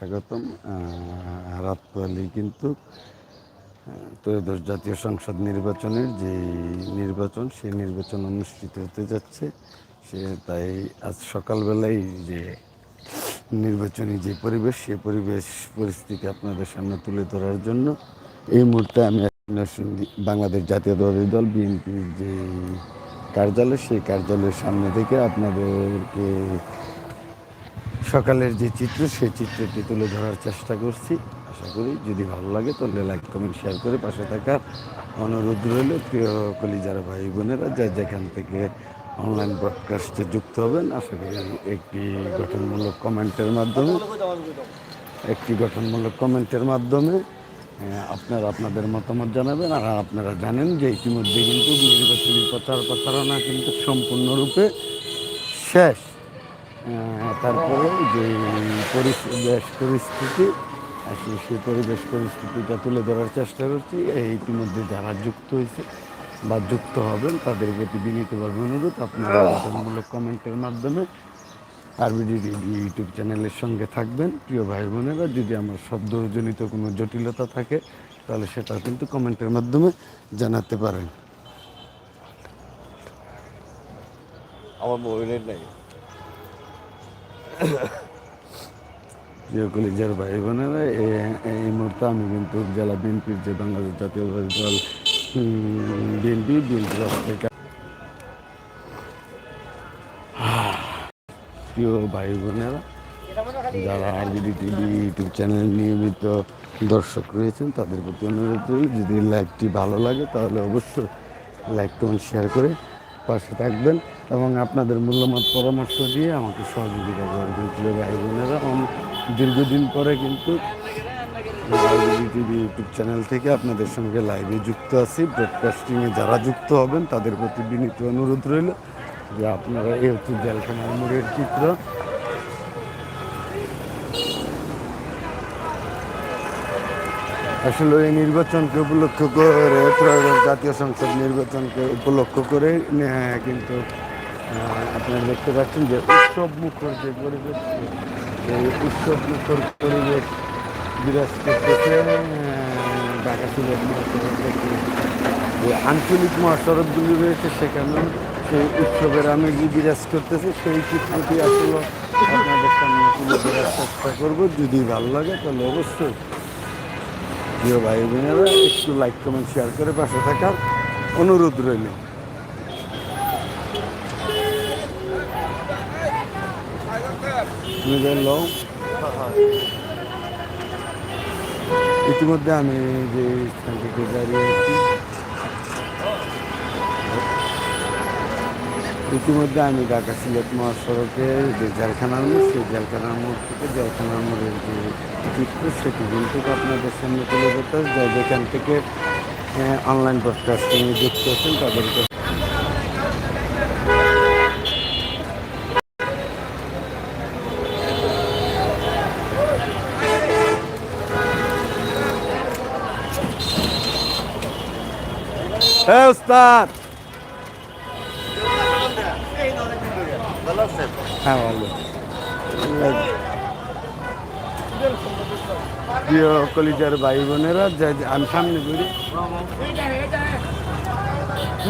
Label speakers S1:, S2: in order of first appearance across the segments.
S1: স্বাগতম রাত কিন্তু ত্রয়োদশ জাতীয় সংসদ নির্বাচনের যে নির্বাচন, সেই নির্বাচন অনুষ্ঠিত হতে যাচ্ছে। সে তাই আজ সকালবেলায় যে নির্বাচনী যে পরিবেশ, সে পরিবেশ পরিস্থিতি আপনাদের সামনে তুলে ধরার জন্য এই মুহূর্তে আমি আপনার বাংলাদেশ জাতীয়তাবাদী দল বিএনপির যে কার্যালয়, সেই কার্যালয়ের সামনে থেকে আপনাদেরকে সকালের যে চিত্র, সেই চিত্রটি তুলে ধরার চেষ্টা করছি। আশা করি যদি ভালো লাগে, তাহলে লাইক কমেন্ট শেয়ার করে পাশে থাকার অনুরোধ রইল। প্রিয় কলিজার ভাই বোনেরা, যা যেখান থেকে অনলাইন ব্রডকাস্টে যুক্ত হবেন, আশা করি একটি গঠনমূলক কমেন্টের মাধ্যমে, একটি গঠনমূলক কমেন্টের মাধ্যমে আপনারা আপনাদের মতামত জানাবেন। আর আপনারা জানেন যে ইতিমধ্যে কিন্তু নির্বাচনী প্রচার প্রচারণা কিন্তু সম্পূর্ণরূপে শেষ। তারপরে যে পরিবেশ পরিস্থিতি আসলে সেই পরিবেশ পরিস্থিতিটা তুলে ধরার চেষ্টা করছি। ইতিমধ্যে যারা যুক্ত হয়েছে বা যুক্ত হবেন তাদের প্রতি বিনীতভাবে অনুরোধ আপনারা গঠনমূলক কমেন্টের মাধ্যমে আরবিডি ইউটিউব চ্যানেলের সঙ্গে থাকবেন। প্রিয় ভাই বোনেরা যদি আমার শব্দজনিত কোনো জটিলতা থাকে তাহলে সেটা কিন্তু কমেন্টের মাধ্যমে জানাতে পারেন।
S2: আমার মোবাইলের নাই।
S1: প্রিয় কলিজার ভাই বোনেরা এই মুহূর্তে আমি কিন্তু জেলা বিএনপির যে বাংলাদেশ জাতীয়বাদী দল বিএনপি বিএনপির প্রিয় ভাই বোনেরা যারা আরবিডি টিভি ইউটিউব চ্যানেল নিয়মিত দর্শক রয়েছেন, তাদের প্রতি অনুরোধ রইল, যদি লাইভটি ভালো লাগে, তাহলে অবশ্যই লাইক কমেন্ট শেয়ার করে পাশে থাকবেন। এবং আপনাদের মূল্যবান পরামর্শ দিয়ে আমাকে সহযোগিতা করবেন প্রিয় ভাই বোনেরা দীর্ঘদিন পরে কিন্তু টিভি ইউটিউব চ্যানেল থেকে আপনাদের সঙ্গে লাইভে যুক্ত আছি। ব্রডকাস্টিংয়ে যারা যুক্ত হবেন, তাদের প্রতি বিনীত অনুরোধ রইল যে আপনারা এই হচ্ছে জেলখানার মোড়ের চিত্র। আসলে এই নির্বাচনকে উপলক্ষ করে জাতীয় সংসদ নির্বাচনকে উপলক্ষ করে কিন্তু আপনারা দেখতে পাচ্ছেন যে উৎসব মুখর যে পরিবেশ, এই উৎসব মুখর পরিবেশ বিরাজ করতেছে যে আঞ্চলিক মহাসড়কগুলি রয়েছে, সেখানেও সেই উৎসবের আমেজি বিরাজ করতেছে। সেই চিত্রটি আসলে আপনাদের সামনে তুলে ধরার চেষ্টা করব। যদি ভালো লাগে, তাহলে অবশ্যই প্রিয় ভাই বোনেরা, একটু লাইক কমেন্ট শেয়ার করে পাশে থাকার অনুরোধ রইল। মোবাইল লও ইতিমধ্যে আমি যে স্থান দাঁড়িয়ে আছি ইতিমধ্যে আমি ঢাকা সিলেট মহাসড়কে যে জেলখানার মোড়, সেই জেলখানার মোড় থেকে জেলখানার মোড়ের যে চিত্র, সেটি কিন্তু আপনাদের সামনে তুলে ধরতে হবে। যেখান থেকে অনলাইন ব্রডকাস্টিং যুক্ত আছেন, তাদেরকে হ্যাঁ উস্তাদ। হ্যাঁ ভালো প্রিয় কলিজার ভাই বোনেরা আমি সামনে ঘুরি।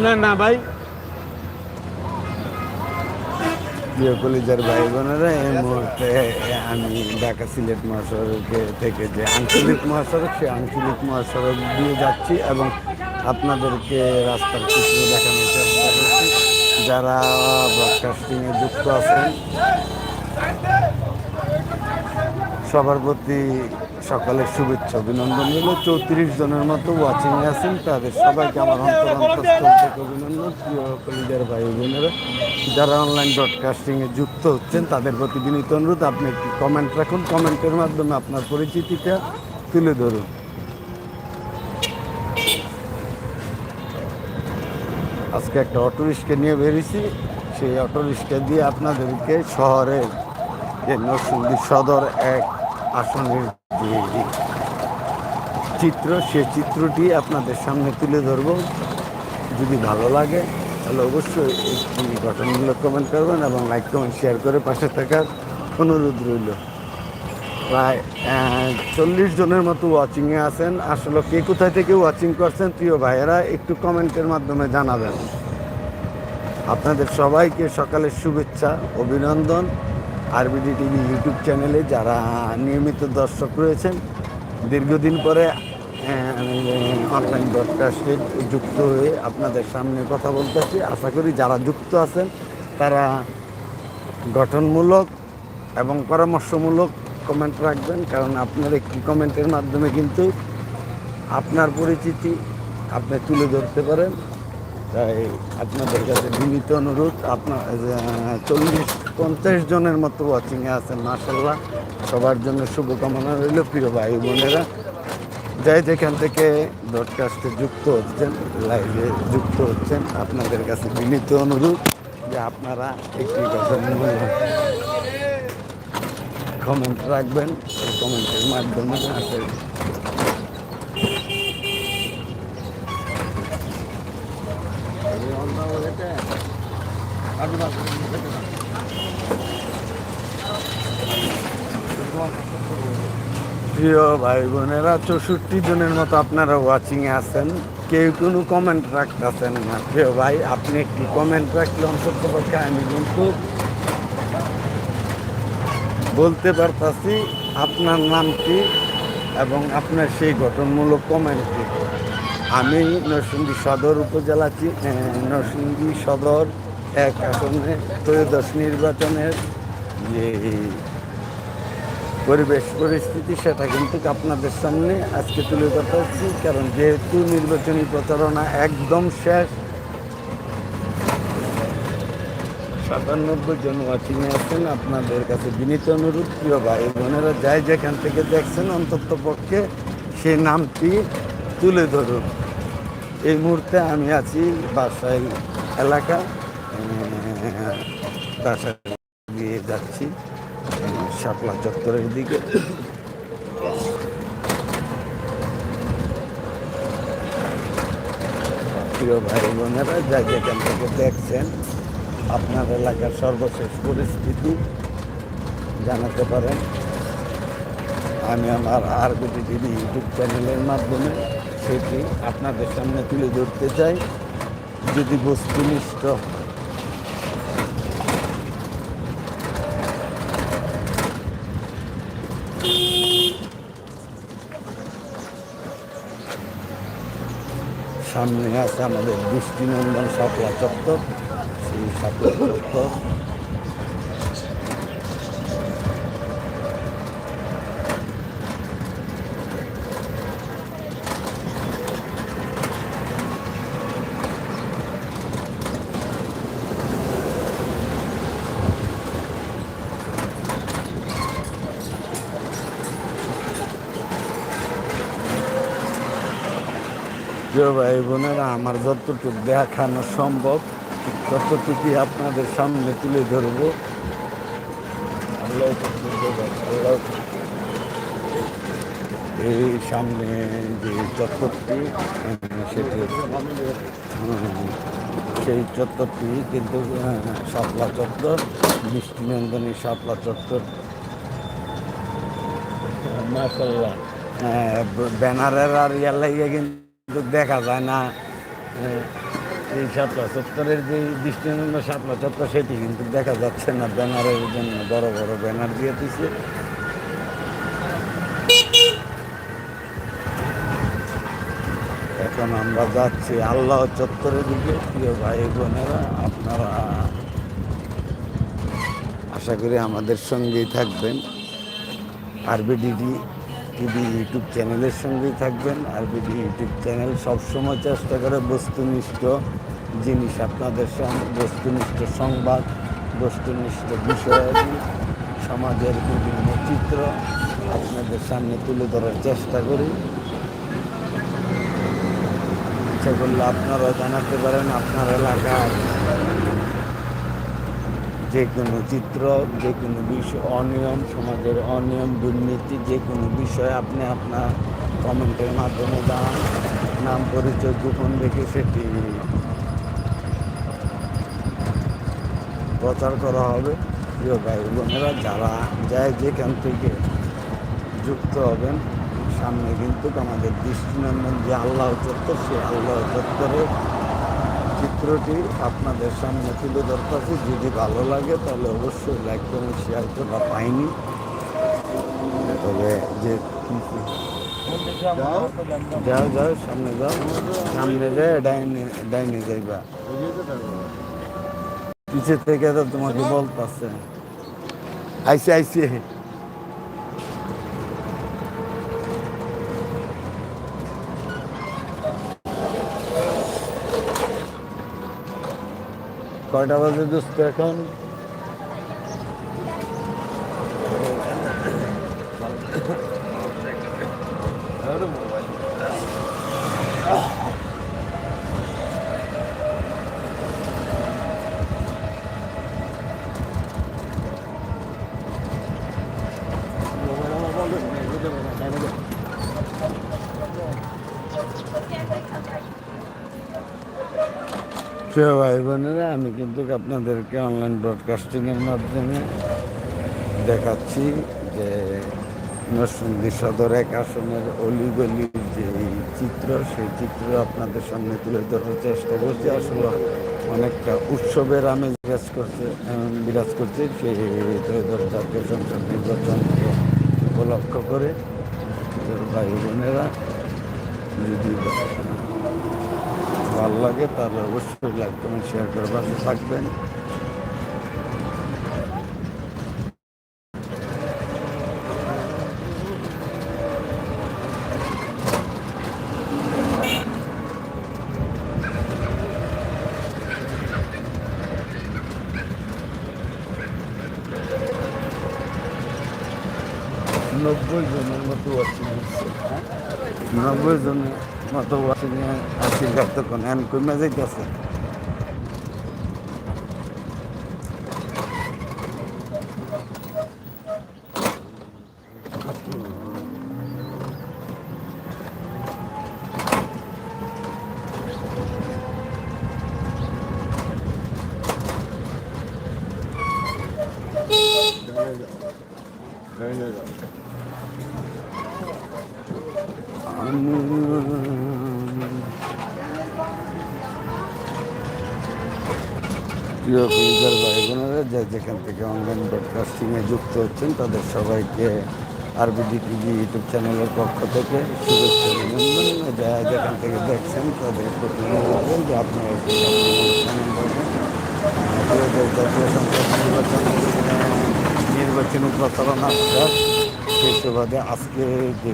S1: না না ভাই। প্রিয় কলিজার ভাই বোনেরা এই মুহূর্তে আমি ঢাকা সিলেট মহাসড়কে থেকে যে আঞ্চলিক মহাসড়ক সেই আঞ্চলিক মহাসড়ক দিয়ে যাচ্ছি এবং আপনাদেরকে রাস্তার চিত্র দেখানোর চেষ্টা করছি। যারা ব্রডকাস্টিংয়ে যুক্ত আছেন, সবার প্রতি সকালের শুভেচ্ছা, অভিনন্দন। হলো চৌত্রিশ জনের মতো ওয়াচিং আছেন, তাদের সবাইকে আমার অন্তরন্তস্থল থেকে অভিনন্দন, প্রিয় কলিজার ভাই বোনেরা। যারা অনলাইন ব্রডকাস্টিংয়ে যুক্ত হচ্ছেন, তাদের প্রতি বিনীত অনুরোধ, আপনি একটি কমেন্ট রাখুন। কমেন্টের মাধ্যমে আপনার পরিচিতিটা তুলে ধরুন। আজকে একটা অটো রিক্সা নিয়ে বেরিয়েছি। সেই অটো রিক্সা দিয়ে আপনাদেরকে শহরের যে নরসিংদী সদর এক আসনের চিত্র সে চিত্রটি আপনাদের সামনে তুলে ধরব। যদি ভালো লাগে, তাহলে অবশ্যই একটি গঠনমূলক কমেন্ট করবেন এবং লাইক কমেন্ট শেয়ার করে পাশে থাকার অনুরোধ রইল। প্রায় চল্লিশ জনের মতো ওয়াচিংয়ে আছেন। আসলে কে কোথায় থেকে ওয়াচিং করছেন, প্রিয় ভাইয়েরা, একটু কমেন্টের মাধ্যমে জানাবেন। আপনাদের সবাইকে সকালের শুভেচ্ছা, অভিনন্দন। আরবিডি টিভি ইউটিউব চ্যানেলে যারা নিয়মিত দর্শক রয়েছেন, দীর্ঘদিন পরে অনলাইন ব্রডকাস্টে যুক্ত হয়ে আপনাদের সামনে কথা বলতেছি। আশা করি যারা যুক্ত আছেন, তারা গঠনমূলক এবং পরামর্শমূলক কমেন্ট রাখবেন, কারণ আপনার একটি কমেন্টের মাধ্যমে কিন্তু আপনার পরিচিতি আপনি তুলে ধরতে পারেন। তাই আপনাদের কাছে বিনীত অনুরোধ, আপনার চল্লিশ, পঞ্চাশ জনের মতো ওয়াচিংয়ে আছেন মাসাল্লাহ সবার জন্য শুভকামনা রইল, প্রিয় ভাই বোনেরা। যাই যেখান থেকে ব্রডকাস্টে যুক্ত হচ্ছেন লাইভে যুক্ত হচ্ছেন, আপনাদের কাছে বিনীত অনুরোধ যে আপনারা একটি কমেন্ট রাখবেন, এই কমেন্টের মাধ্যমে আসলে প্রিয় ভাই বোনেরা চৌষট্টি জনের মতো আপনারা ওয়াচিংয়ে আছেন। কেউ কোনো কমেন্ট রাখতেছেন না। প্রিয় ভাই, আপনি একটি কমেন্ট রাখলে অন্তত আমি কিন্তু বলতে পারতাছি, আপনার নাম কি এবং আপনার সেই গঠনমূলক কমেন্ট কি? আমি নরসিংদী সদর উপজেলা নরসিংদী সদর এক আসনে ত্রয়োদশ নির্বাচনের যে পরিবেশ পরিস্থিতি, সেটা কিন্তু আপনাদের সামনে আজকে তুলে ধরতে হচ্ছি কারণ যেহেতু নির্বাচনী প্রচারণা একদম শেষ সাতানব্বই জন ওয়াচিংয়ে আছেন, আপনাদের কাছে বিনীত অনুরোধ, প্রিয় ভাই বোনেরা, যাই যেখান থেকে দেখছেন অন্তত পক্ষে সেই নামটি তুলে ধরুন। এই মুহূর্তে আমি আছি বাসাই এলাকা দিয়ে যাচ্ছি, শাপলা চত্বরের দিকে। প্রিয় ভাই বোনেরা যা যেখান থেকে দেখছেন আপনার এলাকার সর্বশেষ পরিস্থিতি জানাতে পারেন। আমি আমার আর আরবিটি টিভি ইউটিউব চ্যানেলের মাধ্যমে সেটি আপনাদের সামনে তুলে ধরতে চাই। যদি বস্তুনিষ্ঠ সামনে আছে আমাদের দৃষ্টিনন্দন শাপলা চত্বর। শাপলা চত্বর প্রিয় ভাই বোনেরা আমার যতটুকু দেখানো সম্ভব ততটুকুই আপনাদের সামনে তুলে ধরবো এই সামনে যে চত্বরটি সেটি সেই চত্বরটি কিন্তু আহ, শাপলা চত্বর দৃষ্টিনন্দনী শাপলা চত্বর। মাসাল্লাহ ব্যানারের আর ইয়ার লাগিয়ে কিন্তু দেখা যায় না। এই শাপলা চত্বরের যে দৃষ্টিনন্দন শাপলা চত্বর, সেটি কিন্তু দেখা যাচ্ছে না। ব্যানারের জন্য বড় বড় ব্যানার দিয়ে দিচ্ছে এখন আমরা যাচ্ছি আল্লাহ চত্বরের দিকে। প্রিয় ভাই বোনেরা, আপনারা আশা করি আমাদের সঙ্গেই থাকবেন। আরবিডিডি টিভি ইউটিউব চ্যানেলের সঙ্গেই থাকবেন আর আরবিডি ইউটিউব চ্যানেল সবসময় চেষ্টা করে বস্তুনিষ্ঠ জিনিস, আপনাদের সামনে বস্তুনিষ্ঠ সংবাদ, বস্তুনিষ্ঠ বিষয়াদি সমাজের বিভিন্ন চিত্র আপনাদের সামনে তুলে ধরার চেষ্টা করি। ইচ্ছা করলে আপনারা জানাতে পারেন আপনার এলাকার যে কোনো চিত্র, যে কোনো বিষয়, অনিয়ম, সমাজের অনিয়ম, দুর্নীতি, যে কোনো বিষয়ে আপনি আপনার কমেন্টের মাধ্যমে জানান। নাম, পরিচয় গোপন রেখে সেটি প্রচার করা হবে। প্রিয় ভাই বোনেরা, যারা যায় যেখান থেকে যুক্ত হবেন, সামনে কিন্তু আমাদের দৃষ্টিনন্দন যে আল্লাহ চত্বর, সে আল্লাহ চত্বরের চিত্রটি আপনাদের সামনে তুলে ধরতেছি। যদি ভালো লাগে, তাহলে অবশ্যই লাইক করুন শেয়ার করা পাইনি। তবে যে যাও যাও, সামনে যাও। সামনে যায় ডাইনে ডাইনে যাইবা। পিছে থেকে তো তোমাকে বলতেছে। আইসে আইসে। কয়টা বাজে দোস্ত এখন? প্রিয় ভাই বোনেরা আমি কিন্তু আপনাদেরকে অনলাইন ব্রডকাস্টিংয়ের মাধ্যমে দেখাচ্ছি যে নরসিংদী সদর এক আসনের অলিগলির যে চিত্র, সেই চিত্র আপনাদের সামনে তুলে ধরার চেষ্টা করছি। আসলে অনেকটা উৎসবের আমেজ বিরাজ করছে বিরাজ করছে। সেই ত্রয়োদশ জাতীয় সংসদ নির্বাচনকে উপলক্ষ করে ভাই বোনেরা যদি ভালো লাগে, তাহলে অবশ্যই লাইক কমেন্ট শেয়ার করে পাশে থাকবেন। নব্বই জনের মতো ওয়াচিং হচ্ছে নব্বই জনের মতো ওয়াচিং আসিল তখন হ্যান কমে যাইতেছে যেখান থেকে অনলাইন ব্রডকাস্টিংয়ে যুক্ত হচ্ছেন, তাদের সবাইকে আরবিডি টিভি ইউটিউব চ্যানেলের পক্ষ থেকে শুভেচ্ছা অভিনন্দন। যা যেখান থেকে দেখছেন, তাদের নির্বাচন নির্বাচনী প্রচারণা সেই সুবাদে আজকে যে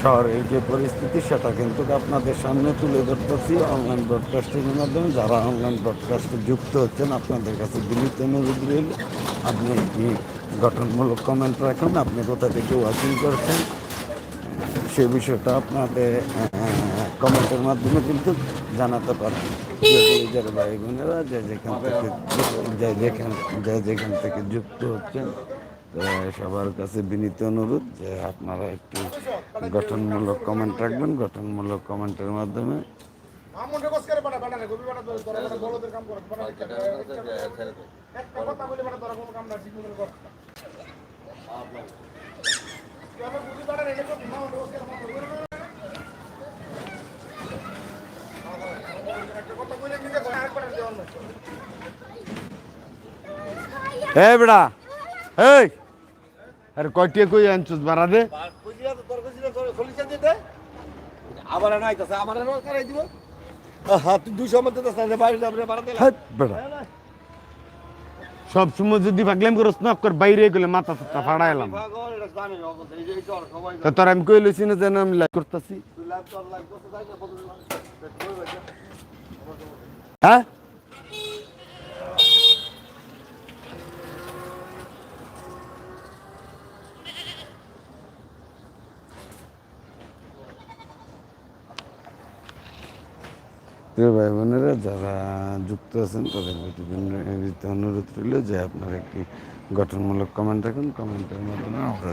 S1: শহরের যে পরিস্থিতি, সেটা কিন্তু আপনাদের সামনে তুলে ধরতেছি। অনলাইন ব্রডকাস্টিংয়ের মাধ্যমে যারা অনলাইন ব্রডকাস্টে যুক্ত হচ্ছেন, আপনাদের কাছে বিনীত অনুরোধ রইল। আপনি কি গঠনমূলক কমেন্ট রাখুন? আপনি কোথা থেকে ওয়াচিং করছেন? সে বিষয়টা আপনাদের কমেন্টের মাধ্যমে কিন্তু জানাতে পারেন। যারা ভাই বোনেরা যে যেখান থেকে, যে যেখান যে যেখান থেকে যুক্ত হচ্ছেন সবার কাছে বিনীত অনুরোধ যে আপনারা একটু গঠনমূলক কমেন্ট রাখবেন, গঠনমূলক কমেন্টের মাধ্যমে। হে বেড়া এই! আরে কয়টিয়া কই আনছুস বাড়া দে?
S2: আবার নাইতেছে আমার করাই দিব। হাত দুশো মধ্যে তো বাইরে যাবে বাড়াতে
S1: হাট বেড়া। সব সময় যদি ভাগলাম করে স্নাপ কর বাইরে গেলে মাথা সাথা ফাড়া এলাম। তো তোর আমি কই লইছি না যেন আমি লাইক করতেছি? হ্যাঁ? প্রিয় ভাই বোনেরা যারা যুক্ত আছেন তাদের প্রতি অনুরোধ রইল যে আপনারা একটি গঠনমূলক কমেন্ট রাখুন। কমেন্টের মাধ্যমে আমরা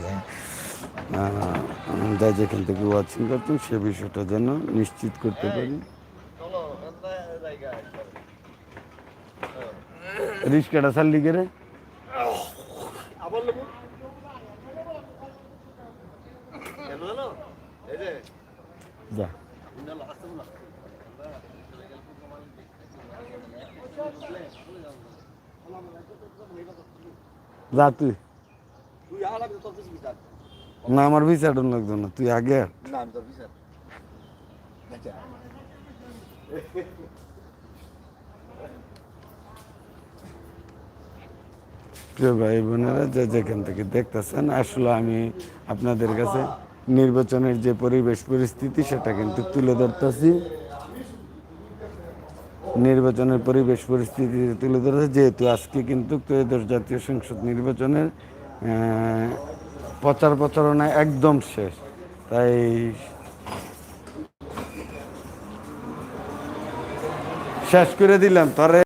S1: যা যেখান থেকে ওয়াচিং করছেন সে বিষয়টা যেন নিশ্চিত করতে পারি। রিস্কাটা সার কে রে? যা তুই। না আমার লাগতো না তুই আগে প্রিয় ভাই বোনেরা যে যেখান থেকে দেখতেছেন আসলে আমি আপনাদের কাছে নির্বাচনের যে পরিবেশ পরিস্থিতি সেটা কিন্তু তুলে ধরতেছি। নির্বাচনের পরিবেশ পরিস্থিতি তুলে ধরেছে, যেহেতু আজকে কিন্তু ত্রয়োদশ জাতীয় সংসদ নির্বাচনের প্রচার প্রচারণা একদম শেষ। তাই শেষ করে দিলাম। তরে